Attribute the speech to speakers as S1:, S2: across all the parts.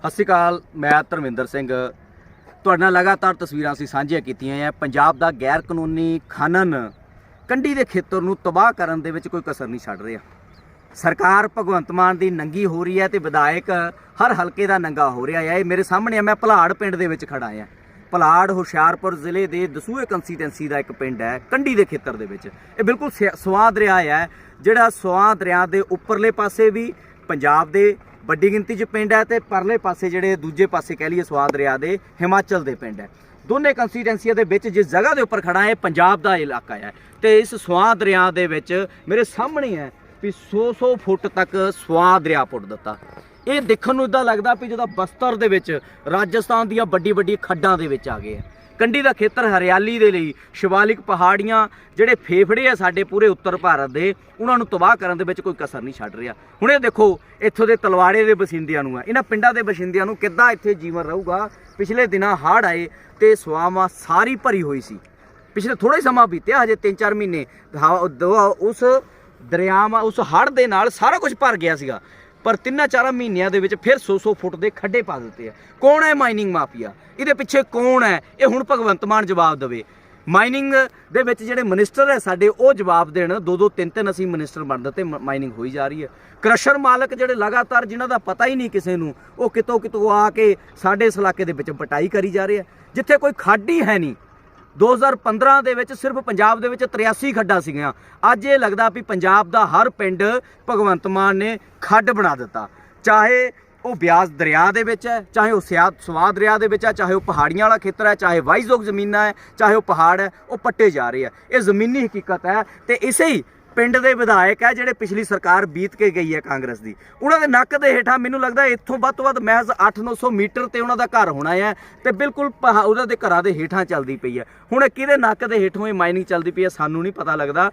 S1: ਸਤਿ ਸ਼੍ਰੀ ਅਕਾਲ, ਮੈਂ ਧਰਮਿੰਦਰ ਸਿੰਘ। ਤੁਹਾਡੇ ਨਾਲ ਲਗਾਤਾਰ ਤਸਵੀਰਾਂ ਅਸੀਂ ਸਾਂਝੀਆਂ ਕੀਤੀਆਂ ਹੈ ਪੰਜਾਬ ਦਾ ਗੈਰ ਕਾਨੂੰਨੀ ਖਨਨ ਕੰਢੀ ਦੇ ਖੇਤਰ ਨੂੰ ਤਬਾਹ ਕਰਨ ਦੇ ਵਿੱਚ ਕੋਈ ਕਸਰ ਨਹੀਂ ਛੱਡ ਰਿਹਾ। ਸਰਕਾਰ ਭਗਵੰਤ ਮਾਨ ਦੀ ਨੰਗੀ ਹੋ ਰਹੀ ਹੈ ਤੇ ਵਿਧਾਇਕ ਹਰ ਹਲਕੇ ਦਾ ਨੰਗਾ ਹੋ ਰਿਹਾ ਹੈ ਇਹ ਮੇਰੇ ਸਾਹਮਣੇ ਆ ਮੈਂ ਭਲਾੜ ਪਿੰਡ ਦੇ ਵਿੱਚ ਖੜਾ ਹਾਂ ਪਲਾੜ ਹੁਸ਼ਿਆਰਪੁਰ ਜ਼ਿਲ੍ਹੇ ਦੇ ਦਸੂਹੇ ਕੰਸਟੀਟੈਂਸੀ ਦਾ ਇੱਕ ਪਿੰਡ ਹੈ ਕੰਢੀ ਦੇ ਖੇਤਰ ਦੇ ਵਿੱਚ। ਇਹ ਬਿਲਕੁਲ ਸਿਆ- ਸਵਾਂ ਦਰਿਆ ਹੈ ਜਿਹੜਾ ਸਵਾਂ ਦਰਿਆ ਦੇ ਉੱਪਰਲੇ ਪਾਸੇ ਵੀ ਪੰਜਾਬ ਦੇ ਵੱਡੀ ਗਿਣਤੀ 'ਚ ਪਿੰਡ ਹੈ ਤੇ ਪਰਲੇ ਪਾਸੇ ਜਿਹੜੇ ਦੂਜੇ ਪਾਸੇ ਕਹਿ ਲਈਏ ਸਵਾਂ ਦਰਿਆ ਦੇ ਹਿਮਾਚਲ ਦੇ ਪਿੰਡ ਹੈ। ਦੋਨੇ ਕੰਸਟੀਟੈਂਸੀਆਂ ਦੇ ਵਿੱਚ ਜਿਸ ਜਗ੍ਹਾ ਦੇ ਉੱਪਰ ਖੜਾ ਹੈ ਇਹ ਪੰਜਾਬ ਦਾ ਇਲਾਕਾ ਹੈ। ਤੇ ਇਸ ਸਵਾਂ ਦਰਿਆ ਦੇ ਵਿੱਚ ਮੇਰੇ ਸਾਹਮਣੇ ਹੈ ਵੀ 100-100 ਫੁੱਟ ਤੱਕ ਸਵਾਂ ਦਰਿਆ ਪੁੱਟ ਦਿੱਤਾ। ਇਹ ਦੇਖਣ ਨੂੰ ਇਦਾਂ ਲੱਗਦਾ ਵੀ ਜਦੋਂ ਬਸਤਰ ਦੇ ਵਿੱਚ ਰਾਜਸਥਾਨ ਦੀਆਂ ਵੱਡੀ ਵੱਡੀ ਖੱਡਾਂ ਦੇ ਵਿੱਚ ਆ ਗਏ ਆ। ਕੰਢੀ ਦਾ ਖੇਤਰ ਹਰਿਆਲੀ ਦੇ ਲਈ, ਸ਼ਿਵਾਲਿਕ ਪਹਾੜੀਆਂ ਜਿਹੜੇ ਫੇਫੜੇ ਆ ਸਾਡੇ ਪੂਰੇ ਉੱਤਰ ਭਾਰਤ ਦੇ, ਉਹਨਾਂ ਨੂੰ ਤਬਾਹ ਕਰਨ ਦੇ ਵਿੱਚ ਕੋਈ ਕਸਰ ਨਹੀਂ ਛੱਡ ਰਿਹਾ। ਹੁਣ ਇਹ ਦੇਖੋ, ਇੱਥੋਂ ਦੇ ਤਲਵਾੜੇ ਦੇ ਬਸਿੰਦਿਆਂ ਨੂੰ ਆ। ਇਹਨਾਂ ਪਿੰਡਾਂ ਦੇ ਬਸਿੰਦਿਆਂ ਨੂੰ ਕਿੱਦਾਂ ਇੱਥੇ ਜੀਵਨ ਰਹੂਗਾ? ਪਿਛਲੇ ਦਿਨਾਂ ਹੜ੍ਹ ਆਏ ਤੇ ਸਵਾਮਾ ਸਾਰੀ ਭਰੀ ਹੋਈ ਸੀ। ਪਿਛਲੇ ਥੋੜਾ ਸਮਾਂ ਬੀਤਿਆ, ਹਜੇ 3-4 ਮਹੀਨੇ ਉਸ ਦਰਿਆਵਾਂ, ਉਸ ਹੜ੍ਹ ਦੇ ਨਾਲ ਸਾਰਾ ਕੁਝ ਭਰ ਗਿਆ ਸੀਗਾ। ਪਰ ਤਿੰਨਾਂ ਚਾਰਾਂ ਮਹੀਨਿਆਂ ਦੇ ਵਿੱਚ ਫਿਰ 100-100 ਫੁੱਟ ਦੇ ਖੱਡੇ ਪਾ ਦਿੱਤੇ ਆ। ਕੌਣ ਹੈ ਮਾਈਨਿੰਗ ਮਾਫੀਆ? ਇਹਦੇ ਪਿੱਛੇ ਕੌਣ ਹੈ? ਇਹ ਹੁਣ ਭਗਵੰਤ ਮਾਨ ਜਵਾਬ ਦੇਵੇ। ਮਾਈਨਿੰਗ ਦੇ ਵਿੱਚ ਜਿਹੜੇ ਮਿਨਿਸਟਰ ਹੈ ਸਾਡੇ, ਉਹ ਜਵਾਬ ਦੇਣ। ਦੋ ਦੋ ਤਿੰਨ ਤਿੰਨ ਅਸੀਂ ਮਿਨਿਸਟਰ ਬਣ ਦਿੱਤੇ ਮਾਈਨਿੰਗ ਹੋਈ ਜਾ ਰਹੀ ਹੈ। ਕ੍ਰਸ਼ਰ ਮਾਲਕ ਜਿਹੜੇ ਲਗਾਤਾਰ ਜਿਨ੍ਹਾਂ ਦਾ ਪਤਾ ਹੀ ਨਹੀਂ ਕਿਸੇ ਨੂੰ, ਉਹ ਕਿਤੋਂ ਕਿਤੋਂ ਆ ਕੇ ਸਾਡੇ ਇਸ ਇਲਾਕੇ ਦੇ ਵਿੱਚ ਪਟਾਈ ਕਰੀ ਜਾ ਰਹੇ ਆ। ਜਿੱਥੇ ਕੋਈ ਖੱਡ ਹੈ ਨਹੀਂ 2015 ਦੇ ਵਿੱਚ ਸਿਰਫ ਪੰਜਾਬ ਦੇ ਵਿੱਚ 83 ਖੱਡਾਂ ਸੀਗੀਆਂ। ਅੱਜ ਇਹ ਲੱਗਦਾ ਵੀ ਪੰਜਾਬ ਦਾ ਹਰ ਪਿੰਡ ਭਗਵੰਤ ਮਾਨ ਨੇ ਖੱਡ ਬਣਾ ਦਿੱਤਾ। ਚਾਹੇ ਉਹ ਬਿਆਸ ਦਰਿਆ ਦੇ ਵਿੱਚ ਹੈ, ਚਾਹੇ ਉਹ ਸਿਆ ਸਵਾਦ ਦਰਿਆ ਦੇ ਵਿੱਚ ਹੈ, ਚਾਹੇ ਉਹ ਪਹਾੜੀਆਂ ਵਾਲਾ ਖੇਤਰ ਹੈ, ਚਾਹੇ ਵਾਈਜ਼ੋਗ ਜ਼ਮੀਨਾਂ ਹੈ, ਚਾਹੇ ਉਹ ਪਹਾੜ ਹੈ, ਉਹ ਪੱਟੇ ਜਾ ਰਹੇ ਆ ਇਹ ਜ਼ਮੀਨੀ ਹਕੀਕਤ ਹੈ ਤੇ ਇਸੇ ਹੀ ਪਿੰਡ ਦੇ ਵਿਧਾਇਕ ਹੈ ਜਿਹੜੇ ਪਿਛਲੀ ਸਰਕਾਰ ਬੀਤ ਕੇ ਗਈ ਹੈ ਕਾਂਗਰਸ ਦੀ। ਉਹਨਾਂ ਦੇ ਨੱਕ ਦੇ ਹੇਠਾਂ ਮੈਨੂੰ ਲੱਗਦਾ ਇੱਥੋਂ ਵੱਧ ਤੋਂ ਵੱਧ ਮਹਿਜ਼ 8-900 ਮੀਟਰ ਤੇ ਉਹਨਾਂ ਦਾ ਘਰ ਹੋਣਾ ਹੈ ਤੇ ਬਿਲਕੁਲ ਉਹਨਾਂ ਦੇ ਘਰਾਂ ਦੇ ਹੇਠਾਂ ਚੱਲਦੀ ਪਈ ਹੈ ਹੁਣ ਕਿਹਦੇ ਨੱਕ ਦੇ ਹੇਠੋਂ ਇਹ ਮਾਈਨਿੰਗ ਚੱਲਦੀ ਪਈ ਹੈ ਸਾਨੂੰ ਨਹੀਂ ਪਤਾ ਲੱਗਦਾ।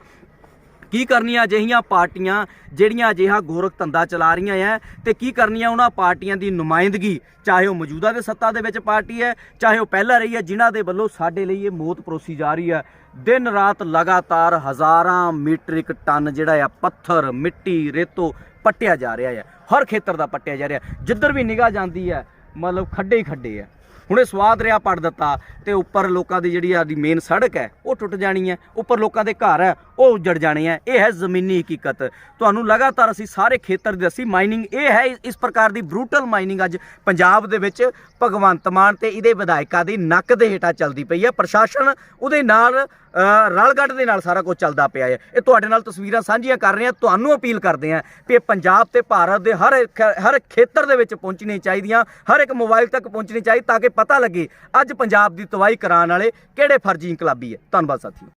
S1: ਕੀ ਕਰਨੀਆਂ ਅਜਿਹੀਆਂ ਪਾਰਟੀਆਂ ਜਿਹੜੀਆਂ ਅਜਿਹਾ ਗੋਰਖ ਧੰਦਾ ਚਲਾ ਰਹੀਆਂ ਐ ਤੇ ਕੀ ਕਰਨੀਆਂ ਉਹਨਾਂ ਪਾਰਟੀਆਂ ਦੀ ਨੁਮਾਇੰਦਗੀ, ਚਾਹੇ ਉਹ ਮੌਜੂਦਾ ਦੇ ਸੱਤਾ ਦੇ ਵਿੱਚ ਪਾਰਟੀ ਹੈ, ਚਾਹੇ ਉਹ ਪਹਿਲਾਂ ਰਹੀ ਹੈ, ਜਿਨ੍ਹਾਂ ਦੇ ਵੱਲੋਂ ਸਾਡੇ ਲਈ ਇਹ ਮੌਤ ਪਰੋਸੀ ਜਾ ਰਹੀ ਹੈ। ਦਿਨ ਰਾਤ ਲਗਾਤਾਰ ਹਜ਼ਾਰਾਂ ਮੀਟ੍ਰਿਕ ਟਨ ਜਿਹੜਾ ਆ ਪੱਥਰ, ਮਿੱਟੀ, ਰੇਤੋ ਪੱਟਿਆ ਜਾ ਰਿਹਾ ਹੈ ਹਰ ਖੇਤਰ ਦਾ ਪੱਟਿਆ ਜਾ ਰਿਹਾ। ਜਿੱਧਰ ਵੀ ਨਿਗਾਹ ਜਾਂਦੀ ਹੈ ਮਤਲਬ ਖੱਡੇ ਹੀ ਖੱਡੇ ਆ। ਹੁਣੇ ਸਵਾਦ ਰਿਆ ਪੜ ਦਿੱਤਾ ਤੇ ਉੱਪਰ ਲੋਕਾਂ ਦੀ ਜਿਹੜੀ ਆਦੀ ਮੇਨ ਸੜਕ ਹੈ ਉਹ ਟੁੱਟ ਜਾਣੀ ਹੈ। ਉੱਪਰ ਲੋਕਾਂ ਦੇ ਘਰ ਹੈ ਉਹ ਉੱਜੜ ਜਾਣੇ ਹੈ। ਇਹ ਹੈ ਜ਼ਮੀਨੀ ਹਕੀਕਤ। ਤੁਹਾਨੂੰ ਲਗਾਤਾਰ ਅਸੀਂ ਸਾਰੇ ਖੇਤਰ ਦੇ ਅਸੀਂ ਮਾਈਨਿੰਗ ਇਹ ਹੈ ਇਸ ਪ੍ਰਕਾਰ ਦੀ ਬਰੂਟਲ ਮਾਈਨਿੰਗ ਅੱਜ ਪੰਜਾਬ ਦੇ ਵਿੱਚ ਭਗਵੰਤ ਮਾਨ ਤੇ ਇਹਦੇ ਵਿਧਾਇਕਾਂ ਦੀ ਨੱਕ ਦੇ ਹੇਠਾਂ ਚੱਲਦੀ ਪਈ ਹੈ। ਪ੍ਰਸ਼ਾਸਨ ਉਹਦੇ ਨਾਲ ਅ, ਦੇ ਨਾਲ ਸਾਰਾ ਕੁਝ ਚੱਲਦਾ ਪਿਆ ਹੈ। ਇਹ ਤੁਹਾਡੇ ਨਾਲ ਤਸਵੀਰਾਂ ਸਾਂਝੀਆਂ ਕਰ ਰਹੇ ਹਾਂ। ਤੁਹਾਨੂੰ ਅਪੀਲ ਕਰਦੇ ਹਾਂ ਕਿ ਇਹ ਪੰਜਾਬ ਤੇ ਭਾਰਤ ਦੇ ਹਰ ਇੱਕ ਹਰ ਖੇਤਰ ਦੇ ਵਿੱਚ ਪਹੁੰਚਣੀ ਚਾਹੀਦੀਆਂ ਹਰ ਇੱਕ ਮੋਬਾਈਲ ਤੱਕ ਪਹੁੰਚਣੀ ਚਾਹੀਦੀ ਤਾਂ ਕਿ ਪਤਾ ਲੱਗੇ ਅੱਜ ਪੰਜਾਬ ਦੀ ਤਬਾਹੀ ਕਰਾਉਣ ਵਾਲੇ ਕਿਹੜੇ ਫਰਜ਼ੀ ਇਨਕਲਾਬੀ ਹੈ। ਧੰਨਵਾਦ ਸਾਥੀਓ।